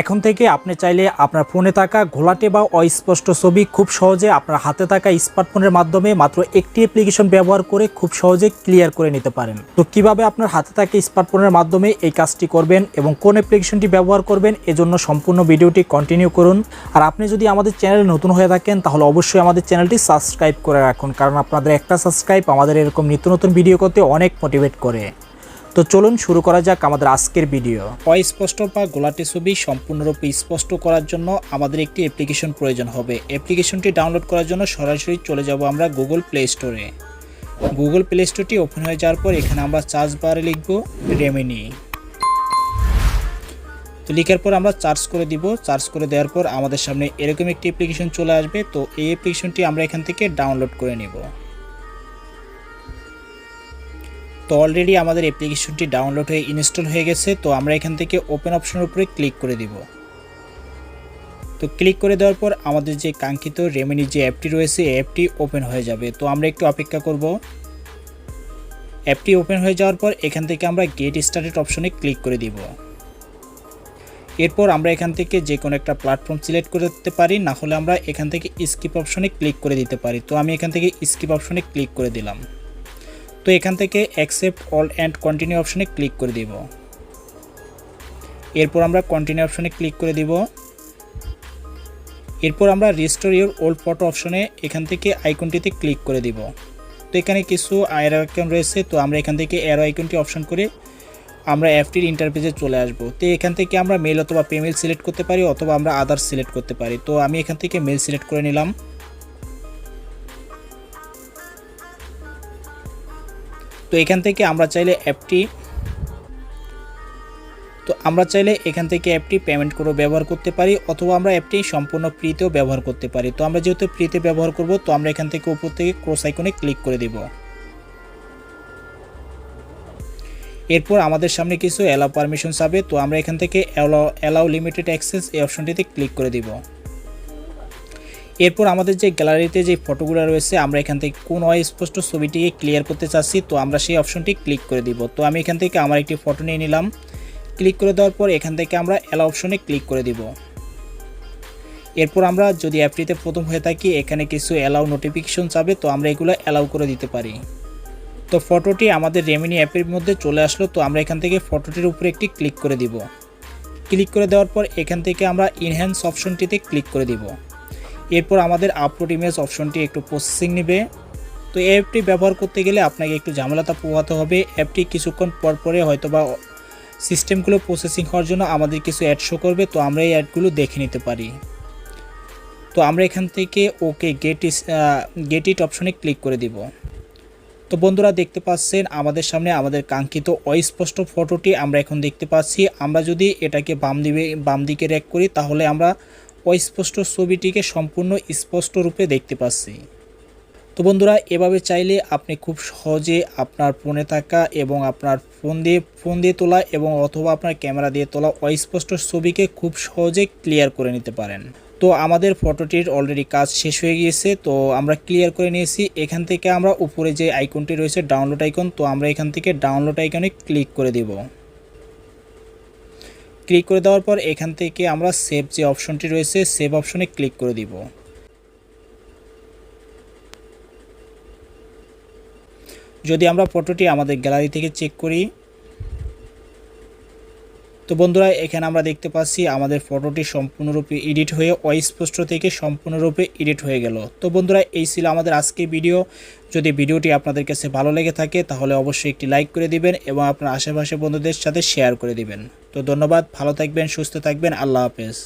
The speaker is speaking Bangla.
এখন থেকে আপনি চাইলে আপনার ফোনে থাকা ঘোলাটে বা অস্পষ্ট ছবি খুব সহজে আপনার হাতে থাকা স্মার্টফোনের মাধ্যমে মাত্র একটি অ্যাপ্লিকেশন ব্যবহার করে খুব সহজে ক্লিয়ার করে নিতে পারেন। তো কীভাবে আপনার হাতে থাকা স্মার্টফোনের মাধ্যমে এই কাজটি করবেন এবং কোন অ্যাপ্লিকেশনটি ব্যবহার করবেন, এজন্য সম্পূর্ণ ভিডিওটি কন্টিনিউ করুন। আর আপনি যদি আমাদের চ্যানেলে নতুন হয়ে থাকেন, তাহলে অবশ্যই আমাদের চ্যানেলটি সাবস্ক্রাইব করে রাখুন, কারণ আপনাদের একটা সাবস্ক্রাইব আমাদের এরকম নিত্য নতুন ভিডিও করতে অনেক মোটিভেট করে। তো চলুন শুরু করা যাক আমাদের আজকের ভিডিও। অস্পষ্ট বা গোলাটে ছবি সম্পূর্ণরূপে স্পষ্ট করার জন্য আমাদের একটি অ্যাপ্লিকেশন প্রয়োজন হবে। অ্যাপ্লিকেশনটি ডাউনলোড করার জন্য সরাসরি চলে যাব আমরা গুগল প্লে স্টোরে গুগল প্লে স্টোরটি ওপেন হয়ে যাওয়ার পর এখানে আমরা চার্জ বারে লিখব রেমিনি তো লিখার পর আমরা চার্জ করে দিব। চার্জ করে দেওয়ার পর আমাদের সামনে এরকম একটি অ্যাপ্লিকেশন চলে আসবে। তো এই অ্যাপ্লিকেশনটি আমরা এখান থেকে ডাউনলোড করে নেব। তো অলরেডি আমাদের অ্যাপ্লিকেশনটি ডাউনলোড হয়ে ইনস্টল হয়ে গেছে, তো আমরা এখান থেকে ওপেন অপশনের উপরে ক্লিক করে দিব। তো ক্লিক করে দেওয়ার পর আমাদের যে কাঙ্ক্ষিত রেমিনি যে অ্যাপটি রয়েছে অ্যাপটি ওপেন হয়ে যাবে। তো আমরা একটু অপেক্ষা করব। অ্যাপটি ওপেন হয়ে যাওয়ার পর এখান থেকে আমরা গেট স্টার্টেড অপশনে ক্লিক করে দিব। এরপর আমরা এখান থেকে যে কোনো একটা প্ল্যাটফর্ম সিলেক্ট করে দিতে পারি, না হলে আমরা এখান থেকে স্কিপ অপশনে ক্লিক করে দিতে পারি। তো আমি এখান থেকে স্কিপ অপশনে ক্লিক করে দিলাম। তো এখান থেকে অ্যাকসেপ্ট অল অ্যান্ড কন্টিনিউ অপশনে ক্লিক করে দিব। এরপর আমরা কন্টিনিউ অপশনে ক্লিক করে দিব। এরপর আমরা রিস্টোর ইউর ওল্ড ফটো অপশনে এখান থেকে আইকনটিতে ক্লিক করে দিব। তো এখানে কিছু অ্যারো আইকন রয়েছে, তো আমরা এখান থেকে অ্যারো আইকনটি অপশন করে আমরা অ্যাপটির ইন্টারফেসে চলে আসব। তো এখান থেকে আমরা মেল অথবা পেমেল সিলেক্ট করতে পারি, অথবা আমরা আদার্স সিলেক্ট করতে পারি। তো আমি এখান থেকে মেল সিলেক্ট করে নিলাম। তো এখান থেকে আমরা চাইলে অ্যাপটি তো আমরা চাইলে এখান থেকে অ্যাপটি পেমেন্ট করে ব্যবহার করতে পারি, অথবা আমরা অ্যাপটি সম্পূর্ণ ফ্রিতেও ব্যবহার করতে পারি। তো আমরা যেহেতু ফ্রিতে ব্যবহার করব, তো আমরা এখান থেকে উপর থেকে ক্রস আইকনে ক্লিক করে দিব। এরপর আমাদের সামনে কিছু অ্যালাউ পারমিশন যাবে তো আমরা এখান থেকে অ্যালাউ অ্যালাউ লিমিটেড অ্যাক্সেস এই অপশনটিতে ক্লিক করে দিব। এরপর আমাদের যে গ্যালারিতে যে ফটোগুলো রয়েছে, আমরা এখান থেকে কোন অস্পষ্ট ছবিটিকে ক্লিয়ার করতে চাচ্ছি, তো আমরা সেই অপশনটি ক্লিক করে দিব। তো আমি এখান থেকে আমার একটি ফটো নিয়ে নিলাম। ক্লিক করে দেওয়ার পর এখান থেকে আমরা অ্যালাউ অপশনে ক্লিক করে দিব। এরপর আমরা যদি অ্যাপটিতে প্রথম হয়ে থাকি, এখানে কিছু অ্যালাউ নোটিফিকেশন চাবে তো আমরা এগুলো অ্যালাউ করে দিতে পারি। তো ফটোটি আমাদের রেমিনি অ্যাপের মধ্যে চলে আসলো, তো আমরা এখান থেকে ফটোটির উপরে একটি ক্লিক করে দিব। ক্লিক করে দেওয়ার পর এখান থেকে আমরা ইনহ্যান্স অপশনটিতে ক্লিক করে দিব। এরপর আমাদের আপলোড ইমেজ অপশনটি একটু প্রসেসিং নেবে। তো অ্যাপটি ব্যবহার করতে গেলে আপনাকে একটু ঝামেলাতা পোহাতে হবে। অ্যাপটি কিছুক্ষণ পর পরে হয়তো বা সিস্টেমগুলো প্রসেসিং হওয়ার জন্য আমাদের কিছু অ্যাড শো করবে। তো আমরা এই অ্যাডগুলো দেখে নিতে পারি। তো আমরা এখান থেকে ওকে গেট ইস গেট ইট অপশনে ক্লিক করে দিব। তো বন্ধুরা দেখতে পাচ্ছেন আমাদের সামনে আমাদের কাঙ্ক্ষিত অস্পষ্ট ফটোটি আমরা এখন দেখতে পাচ্ছি। আমরা যদি এটাকে বাম দিবে, বাম দিকে র্যাক করি তাহলে আমরা অস্পষ্ট ছবিটিকে সম্পূর্ণ স্পষ্ট রূপে দেখতে পাচ্ছি। তো বন্ধুরা, এভাবে চাইলে আপনি খুব সহজে আপনার ফোনে থাকা এবং আপনার ফোন দিয়ে ফোন দিয়ে তোলা এবং অথবা আপনার ক্যামেরা দিয়ে তোলা অস্পষ্ট ছবিকে খুব সহজে ক্লিয়ার করে নিতে পারেন। তো আমাদের ফটোটির অলরেডি কাজ শেষ হয়ে গিয়েছে, তো আমরা ক্লিয়ার করে নিয়েছি। এখান থেকে আমরা উপরে যে আইকনটি রয়েছে, ডাউনলোড আইকন, তো আমরা এখান থেকে ডাউনলোড আইকনে ক্লিক করে দেব। ক্লিক করে দেওয়ার পর এখান থেকে আমরা সেভ যে অপশনটি রয়েছে, সেভ অপশনে ক্লিক করে দিব। যদি আমরা ফটোটি আমাদের গ্যালারি থেকে চেক করি তো বন্ধুরা, এখানে আমরা দেখতে পাচ্ছি আমাদের ফটোটি সম্পূর্ণরূপে এডিট হয়ে অস্পষ্ট থেকে সম্পূর্ণরূপে এডিট হয়ে গেল। তো বন্ধুরা, এই ছিল আমাদের আজকে ভিডিও যদি ভিডিওটি আপনাদের কাছে ভালো লেগে থাকে, তাহলে অবশ্যই একটি লাইক করে দিবেন এবং আপনার আশেপাশে বন্ধুদের সাথে শেয়ার করে দিবেন। তো ধন্যবাদ, ভালো থাকবেন, সুস্থ থাকবেন, আল্লাহ হাফেজ।